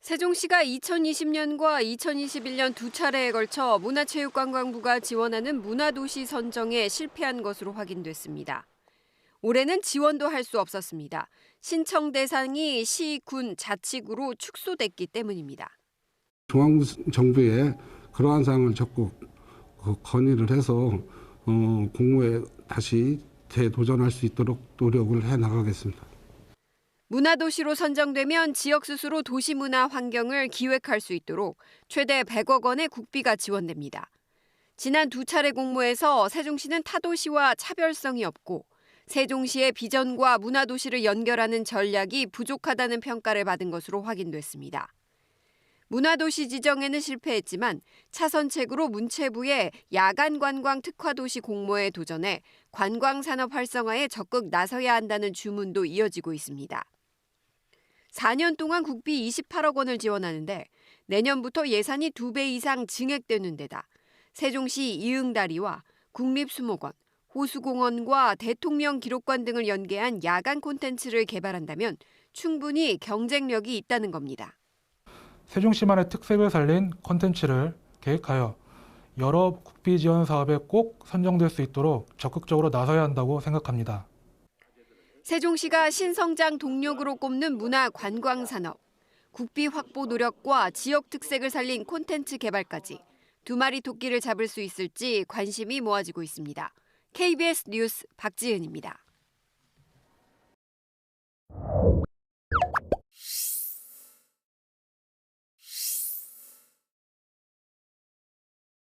세종시가 2020년과 2021년 두 차례에 걸쳐 문화체육관광부가 지원하는 문화도시 선정에 실패한 것으로 확인됐습니다. 올해는 지원도 할 수 없었습니다. 신청 대상이 시, 군, 자치구로 축소됐기 때문입니다. 중앙 정부에 그러한 사항을 적극 그 건의를 해서 어, 공모에 다시 재도전할 수 있도록 노력을 해 나가겠습니다. 문화도시로 선정되면 지역 스스로 도시문화 환경을 기획할 수 있도록 최대 100억 원의 국비가 지원됩니다. 지난 두 차례 공모에서 세종시는 타도시와 차별성이 없고 세종시의 비전과 문화도시를 연결하는 전략이 부족하다는 평가를 받은 것으로 확인됐습니다. 문화도시 지정에는 실패했지만 차선책으로 문체부의 야간 관광 특화도시 공모에 도전해 관광산업 활성화에 적극 나서야 한다는 주문도 이어지고 있습니다. 4년 동안 국비 28억 원을 지원하는데 내년부터 예산이 2배 이상 증액되는 데다 세종시 이응다리와 국립수목원, 호수공원과 대통령 기록관 등을 연계한 야간 콘텐츠를 개발한다면 충분히 경쟁력이 있다는 겁니다. 세종시만의 특색을 살린 콘텐츠를 계획하여 여러 국비 지원 사업에 꼭 선정될 수 있도록 적극적으로 나서야 한다고 생각합니다. 세종시가 신성장 동력으로 꼽는 문화 관광 산업, 국비 확보 노력과 지역 특색을 살린 콘텐츠 개발까지 두 마리 토끼를 잡을 수 있을지 관심이 모아지고 있습니다. KBS 뉴스 박지은입니다.